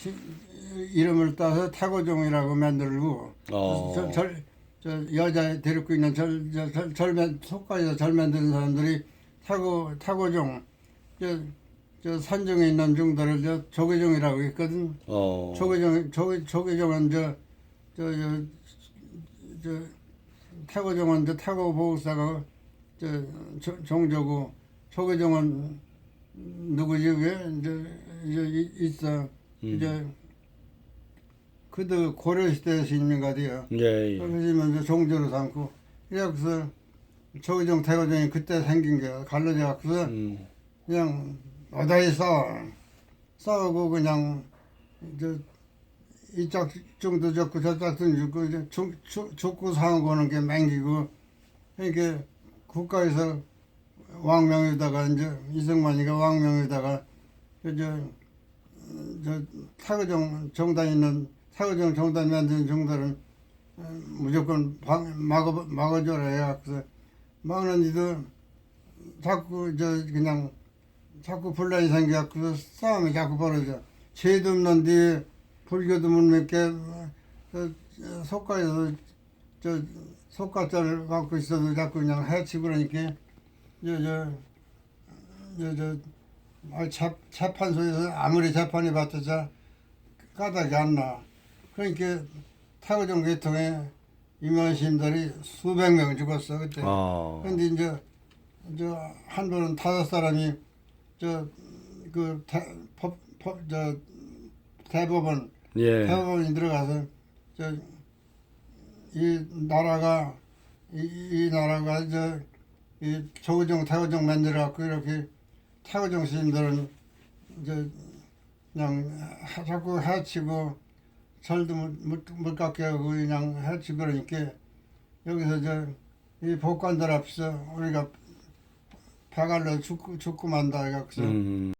시- 이름을 따서 타고종이라고 만들고 어. 저, 절, 저 여자 데리고 있는 절, 저, 절, 절맨 속가에서 절 만드는 사람들이 타고 타고종 저, 저 산중에 있는 종들을 저 조계종이라고 했거든. 어. 조계종 조계 조계종은 저 저 저 저, 타고종은 저 타고 보호사가 저 조- 종조고 조계종은 누구지 왜 이제 있어 음. 이제 그도 고려 시대 시인인 것 같아요. 예, 예. 그러시면 이제 종조로 삼고 그래서 조계종 태고종이 그때 생긴 게 갈라져 갖고서 음. 그냥 어다이 싸워 싸우고 그냥 저 이짝 정도 적고 저짝 도 죽고 이제 죽, 죽, 죽고 상하고 하는 게 맹기고 이렇게 국가에서 왕명에다가 이제 이승만이가 왕명에다가 그저 저 타거정 정단 있는 타거정 정단 만드는 정단을 어, 무조건 방, 막아 막아줘라 해갖고서 막는지도 자꾸 저 그냥 자꾸 분란이 생겨갖고 싸움이 자꾸 벌어져. 죄도 없는데 불교도 못 믿게 저, 저 속가에서 저 속가자를 갖고 있어도 자꾸 그냥 해치고 그러니까 저저 저저 재, 재판소에서 아무리 재판이 받자자 까닭이 안 나. 그러니까 타고정 계통에 임원심들이 수백 명 죽었어 그때. 어. 근데 이제 저 한 번은 다섯 사람이 저그 법저 대법원 예. 대법원이 들어가서 저 이 나라가 이, 이 나라가 저이 조정 태고정 만들어 갖고 이렇게 태고정 스님들은 이제 그냥 하- 자꾸 해치고 절도 못, 못, 못 갖게 하고 그냥 해치고 그러니까 여기서 저 이 복관들 앞에서 우리가 배갈로 죽고 죽고 만다 해갖고서 음.